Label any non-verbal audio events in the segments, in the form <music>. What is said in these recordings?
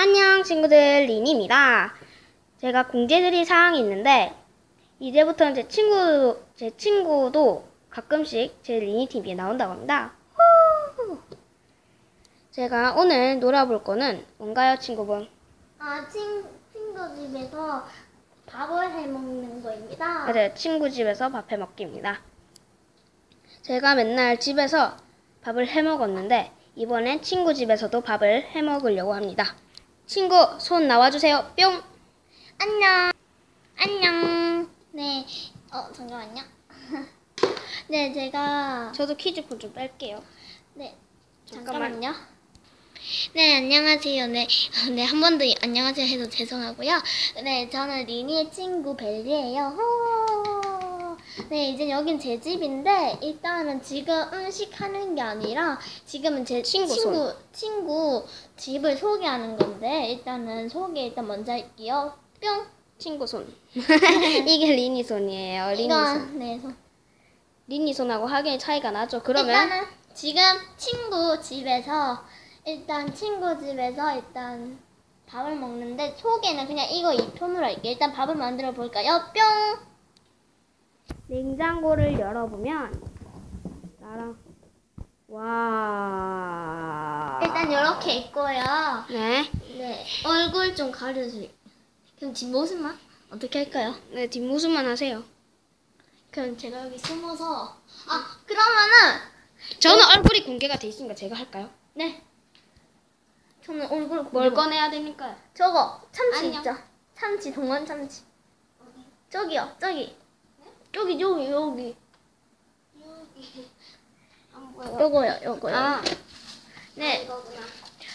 안녕 친구들 린입니다. 제가 공지드릴 사항이 있는데 이제부터는 제 친구 제 친구도 가끔씩 제 리니 TV에 나온다고 합니다. 후! 제가 오늘 놀아볼 거는 뭔가요, 친구분? 아, 친, 친구 집에서 밥을 해 먹는 거입니다. 맞아요, 친구 집에서 밥 해 먹기입니다. 제가 맨날 집에서 밥을 해 먹었는데 이번엔 친구 집에서도 밥을 해 먹으려고 합니다. 친구 손 나와주세요. 뿅. 안녕. 안녕. 네. 어, 잠깐만요. <laughs> 네, 제가 저도 퀴즈폰 좀 뺄게요. 네. 잠깐만. 잠깐만요. 네, 안녕하세요. 네, <laughs> 네, 한 번 더 안녕하세요 해서 죄송하고요. 네, 저는 리니의 친구 벨리예요. 호! 네, 이제 여긴 제 집인데 일단은 지금 음식 하는 게 아니라 지금은 제 친구 친구, 친구 집을 소개하는 건데 일단은 소개 일단 먼저 할게요. 뿅. 친구 손. <laughs> 이게 리니 손이에요. 리니 이거 손. 네, 손. 리니 손하고 확연히 차이가 나죠. 그러면 일단은 지금 친구 집에서 일단 친구 집에서 일단 밥을 먹는데 소개는 그냥 이거 2편으로 할게요. 일단 밥을 만들어 볼까요? 뿅! 냉장고를 열어보면 나랑 와. 일단 이렇게 있고요. 네. 네, 얼굴 좀 가려주세요. 그럼 뒷모습만 어떻게 할까요? 네 뒷모습만 하세요. 그럼 제가 여기 숨어서 아 그러면은 저는 얼굴이 공개가 돼 있으니까 제가 할까요? 네 저는 얼굴 뭘 공개- 꺼내야 되니까요? 저거 참치 안녕. 있죠? 참치 동원 참치. 저기요, 저기. 여기 여기 여기. 안 보여. 요거요, 요거요. 아, 네. 이거구나.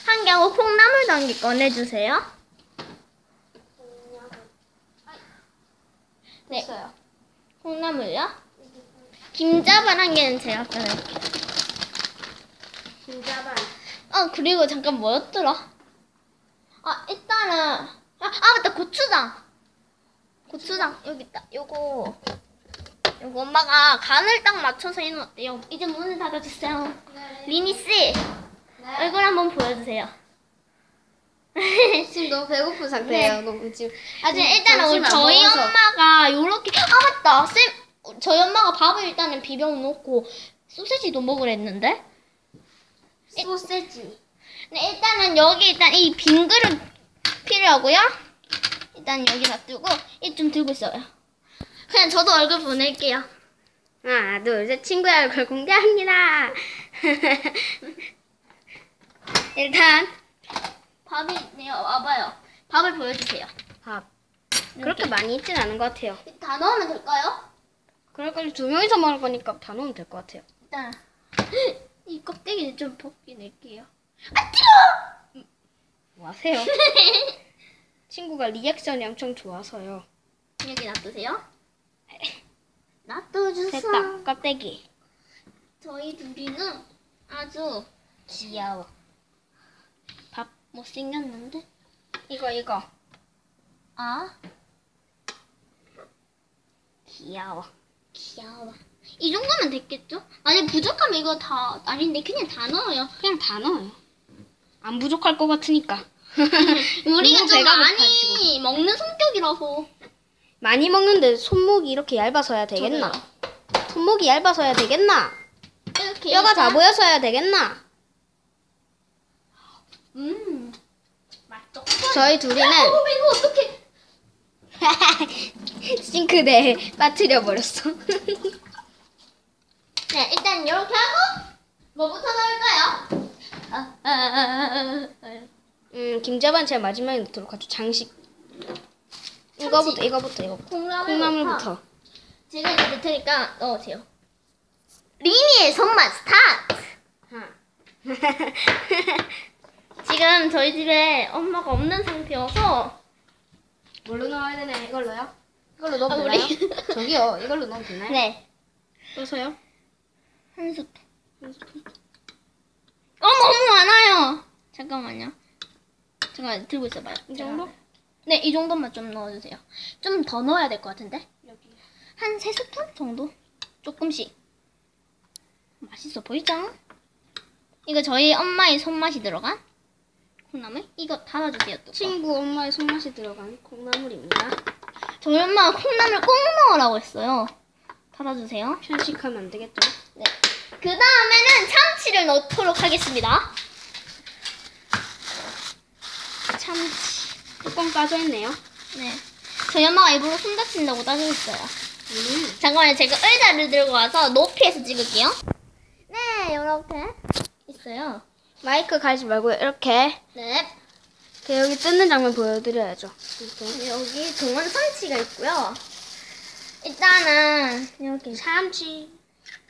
한개 하고 콩나물도 한개 꺼내주세요. 네. 됐어요. 콩나물요? 김자반 한 개는 제가 꺼낼게요. 김자반. 어, 그리고 잠깐 뭐였더라? 아, 일단은. 아, 아 맞다, 고추장. 고추장, 여기 있다. 요거. 요거 엄마가 간을 딱 맞춰서 해놓았대요. 이제 문을 닫아주세요. 리니 씨, 얼굴 한번 보여주세요. 지금 너무 배고픈 상태예요. 너무 지금 아직 지금 일단은 우리 저희. 엄마가 요렇게 아 맞다 쌤 저희 엄마가 밥을 일단은 비벼 놓고 소세지도 먹으랬는데 소세지. 네 일단은 여기 일단 이 빈 그릇 필요하고요 일단 여기 놔두고 이 좀 들고 있어요 그냥 저도 얼굴 보낼게요 하나, 둘, 셋. 친구의 얼굴 공개합니다. <laughs> 일단 밥이 있네요 와봐요 밥을 보여주세요 밥. 그렇게 많이 있진 않은 것 같아요. 다 넣으면 될까요? 그럴까요? 두 명이서 먹을 거니까 다 넣으면 될 것 같아요. 일단 <laughs> 이 껍데기를 좀 벗겨낼게요 아 뜨거! 뭐 하세요? 친구가 리액션이 엄청 좋아서요. 여기 놔두세요 놔둬주세요 됐다. 껍데기. 저희 둘이는 아주 귀여워. 밥 못생겼는데? 이거 이거. 아, 귀여워. 귀여워. 이 정도면 됐겠죠? 만약 부족하면 이거 다, 아닌데 그냥 다 넣어요. 그냥 다 넣어요. 안 부족할 것 같으니까. <laughs> 우리가 좀 많이. 먹는 성격이라서. 많이 먹는데 손목이 이렇게 얇아서야 되겠나? 손목이 얇아서야 되겠나? 뼈가 다 보여서야 되겠나? 음. 맛있어. 저희 둘이는 어, 이거 어떡해. <laughs> 싱크대에 빠뜨려 버렸어. <laughs> 네, 일단 이렇게 하고, 뭐부터 넣을까요? 아, 아, 아, 아, 아. 음, 김자반 제일 마지막에 넣도록 하죠. 장식. 이거부터, 이거부터, 이거부터. 콩나물부터. 콩나물부터. 제가 이제 넣을 테니까 넣으세요. 리니의 손맛 스타트! <laughs> 지금 저희 집에 엄마가 없는 상태여서 뭘로 넣어야 되나요? 이걸로요? 이걸로 넣으면 아, 되나요? 우리- <laughs> 저기요, 이걸로 넣으면 되나요? 네. 떠서요? 한 스푼. 어, 너무 많아요. 잠깐만요. 잠깐 들고 있어봐요. 이 정도? 네, 이 정도만 좀 넣어주세요. 좀 더 넣어야 될 것 같은데? 여기. 한세 스푼 정도? 조금씩. 맛있어 보이죠? 이거 저희 엄마의 손맛이 들어간 콩나물? 이거 달아주세요. 또. 친구 엄마의 손맛이 들어간 콩나물입니다. 저희 엄마가 콩나물 꼭 넣으라고 했어요. 달아주세요. 편식하면 안 되겠죠? 네. 그 다음에는 참치를 넣도록 하겠습니다. 참치. 뚜껑 까져 있네요. 네. 저희 엄마가 일부러 손 다친다고 따져있어요. 음. 잠깐만요. 제가 의자를 들고 와서 높이에서 찍을게요. 네, 이렇게 있어요. 마이크 가지 말고 이렇게 네. 이렇게 여기 뜯는 장면 보여드려야죠. 이렇게. 여기 동원 참치가 있고요. 일단은 이렇게 참치.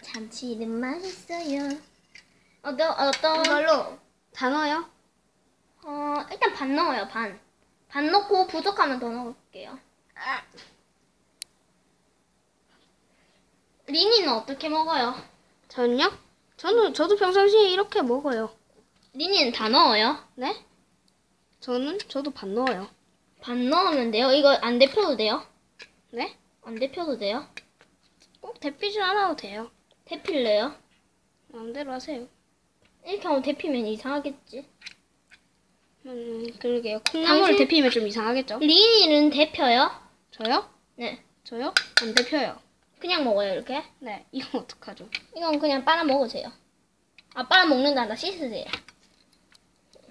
참치는 맛있어요. 어떤 어떤 이걸로 다 넣어요? 어 일단 반 넣어요 반. 반 넣고 부족하면 더 넣을게요. 리니는 어떻게 먹어요? 저는요? 저는 저도 평상시에 이렇게 먹어요. 리니는 다 넣어요? 네? 저는 저도 반 넣어요. 반 넣으면 돼요? 이거 안 데펴도 돼요? 네? 안 데펴도 돼요? 꼭 데피지 않아도 돼요. 데필래요? 마음대로 하세요. 이렇게 하면 데피면 이상하겠지. 음, 그러게요. 콩나물을 당신- 데피면 좀 이상하겠죠? 리니는 데펴요? 저요? 네. 저요? 안 데펴요. 그냥 먹어요 이렇게? 네. 이건 어떡하죠? 이건 그냥 빨아 먹으세요. 아 빨아 먹는다. 씻으세요.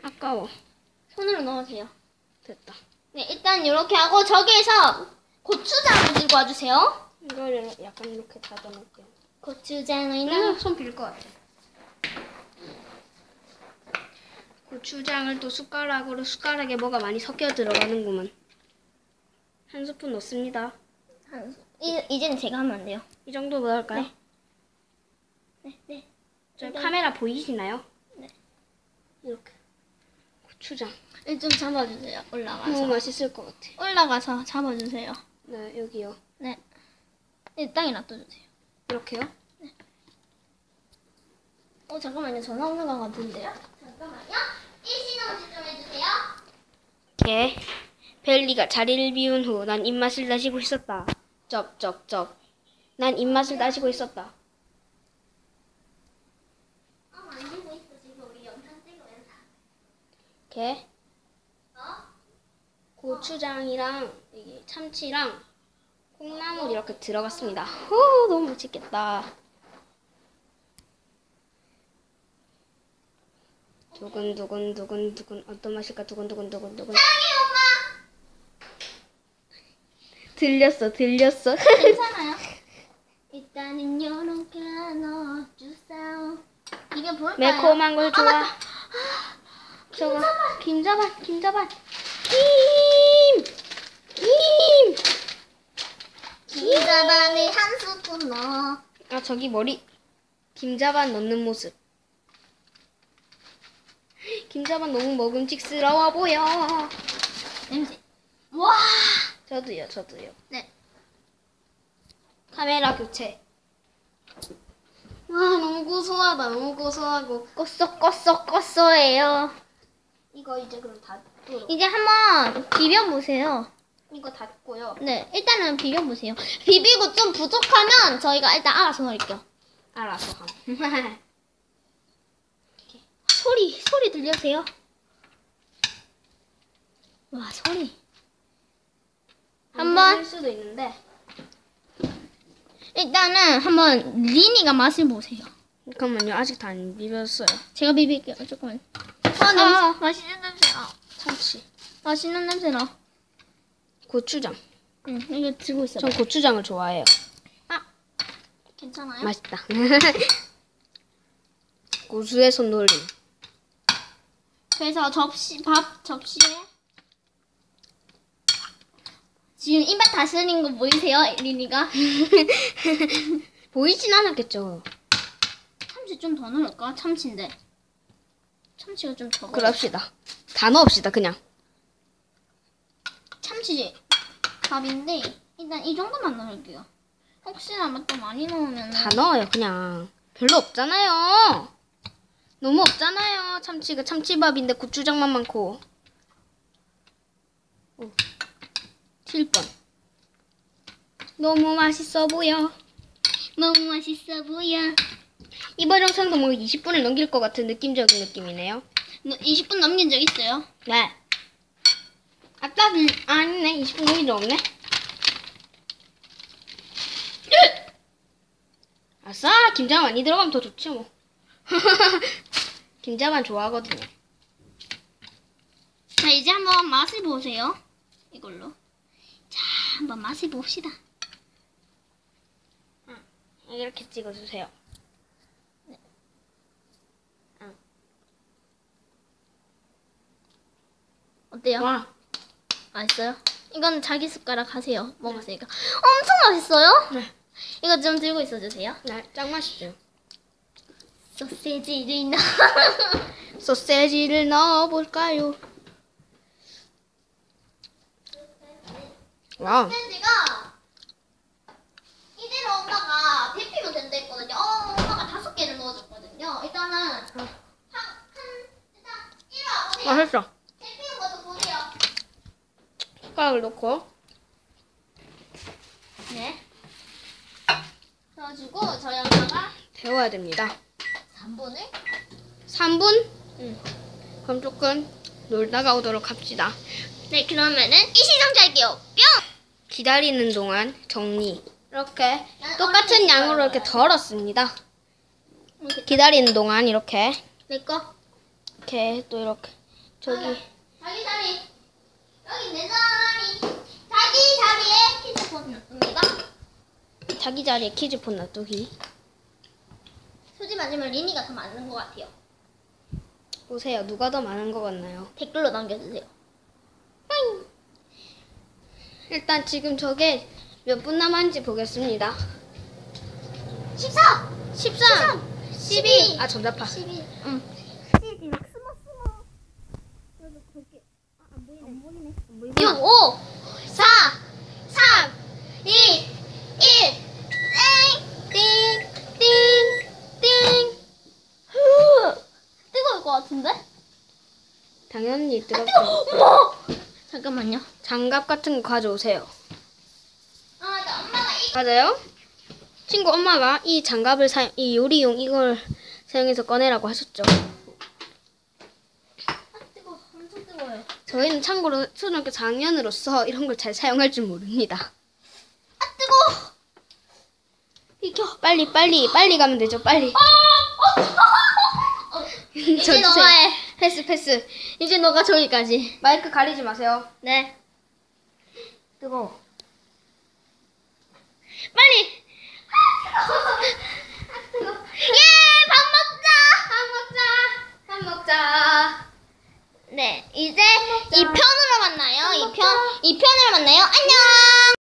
아까워. 손으로 넣으세요. 됐다. 네, 일단 이렇게 하고 저기에서 고추장을 들고 와주세요. 이거를 약간 이렇게 다져놓을게요. 고추장을. 음, 손빌것 같아. 고추장을 또 숟가락으로 숟가락에 뭐가 많이 섞여 들어가는구만. 한 스푼 넣습니다. 한 수- 이, 이제는 제가 하면 안 돼요. 이 정도 넣을까요? 네. 네, 네. 저 네. 카메라 보이시나요? 네. 이렇게. 고추장. 네, 좀 잡아주세요. 올라가서. 너무 맛있을 것 같아. 올라가서 잡아주세요. 네, 여기요. 네. 네, 땅에 놔둬주세요. 이렇게요? 어, 잠깐만요. 전화 오는 것 같은데요? 잠깐만요. 일신호지 좀 해주세요. 예. 벨리가 자리를 비운 후 난 입맛을 다시고 있었다. 쩝쩝쩝. 난 입맛을 다시고 있었다. 어, 만지고 있어. 지금 우리 영상 찍으면서. 이렇게 어? 고추장이랑 이게 참치랑 콩나물 이렇게 들어갔습니다. 후, 너무 맛있겠다. 두근두근 두근두근 어떤 맛일까 두근두근 두근두근! 들렸어 들렸어 <laughs> 괜찮아요. 일단은 요렇게 넣어주세요. 이게 볼까요? 매콤한 걸 아, 좋아 맞다. 저거 김자반 김자반 김! 김! 김자반을 한 스푼 넣어. 아 저기 머리 김자반 넣는 모습 김자반 너무 먹음직스러워 보여 냄새. 와! 저도요 저도요 네. 카메라 교체 와 너무 고소하다 너무 고소하고 꼬쏙꼬쏙 꼬쏙해요. 이거 이제 그럼 닫도록 이제 한번 비벼보세요. 이거 닫고요 네, 일단은 비벼보세요. 비비고 좀 부족하면 저희가 일단 알아서 넣을게요. 함 <laughs> 소리, 소리 들려세요? 와, 소리. 한번 할 수도 있는데 일단은 한번 리니가 맛을 보세요. 잠깐만요 아직 다 안 비볐어요 제가 비빌게요. 조금만. 아, 냄새. 아. 맛있는 냄새 나. 참치 맛있는 냄새 나. 고추장 응, 이거 들고 있어. 전 고추장을 좋아해요 괜찮아요? 맛있다 <laughs> 고수의 손놀림 그래서 접시, 밥 접시에 지금 입맛 다스리는 거 보이세요, 리니가? <laughs> 보이진 않았겠죠 참치 좀 더 넣을까? 참치인데. 참치가 좀 적어. 그럽시다 다 넣읍시다 그냥 참치 밥인데 일단 이 정도만 넣을게요. 혹시나 뭐또 많이 넣으면 다 넣어요 그냥 별로 없잖아요 너무 없잖아요 참치가 참치밥인데 고추장만 많고 오, 튈뻔 너무 맛있어 보여 너무 맛있어 보여. 이번 영상도 뭐 20분을 넘길 것 같은 느낌적인 느낌이네요 너 20분 넘긴 적 있어요? 네. 아까 그, 아니네. 20분 넘긴 적 없네. 아싸! 김장 많이 들어가면 더 좋지 뭐. <laughs> 김자만 좋아하거든요. 자, 이제 한번 맛을 보세요. 이걸로. 자, 한번 맛을 봅시다. 이렇게 찍어주세요. 어때요? 와, 맛있어요? 이건 자기 숟가락 하세요. 먹었으니까. 엄청 맛있어요? 네. 이거 좀 들고 있어 주세요. 네, 짱 맛있죠. 소세지를 넣어. <laughs> 소세지를 넣어볼까요? 와, 소세지가 이대로 엄마가 데피면 된다 했거든요. 어, 엄마가 다섯 개를 넣어줬거든요. 일단은 한, 한 일단 이리 와보세요. 맛있어. 데피는 것도 보세요. 숟가락을 넣고 네. 그래가지고 저희 엄마가 데워야 됩니다. 3분을 3분? 응. 그럼 조금 놀다가 오도록 합시다. 네 그러면은 이 시장 잘게요. 뿅. 기다리는 동안 정리. 이렇게 똑같은 양으로 이렇게 덜었습니다. 기다리는 동안 이렇게 내 거. 이렇게 또 이렇게 저기 자기 자리. 여기 내 자리. 자기 자리에 키즈폰 놨습니다. 자기 자리에 키즈폰 놔두기. 솔직히 맞으면 리니가 더 맞는 것 같아요. 보세요. 누가 더 많은 것 같나요? 댓글로 남겨주세요. 일단 지금 저게 몇 분 남았는지 보겠습니다. 14! 13, 12. 아, 전자파. 12. 응. 12. 아, 안 보이네. 안 보이네. 6, 보이구나. 5, 4, 3, 2, 같은데? 당연히 뜨겁죠. 어머! 잠깐만요. 장갑 같은 거 가져오세요. 아, 나 엄마가 이 맞아요? 친구 엄마가 이 장갑을 사용, 이 요리용 이걸 사용해서 꺼내라고 하셨죠. 아, 뜨거. 엄청 뜨거워요. 저희는 참고로 초등학교 4학년으로서 이런 걸 잘 사용할 줄 모릅니다. 아, 뜨거. 비켜. 빨리 빨리 빨리 가면 되죠. 빨리. 어, 이제 저 너가. 해. 패스 패스. 이제 너가 저기까지. 마이크 가리지 마세요. 네. 뜨거. 빨리. <laughs> 예, 밥 먹자. 밥 먹자. 네, 이제 이 편으로 만나요. 이 편, 이 편으로 만나요. 안녕.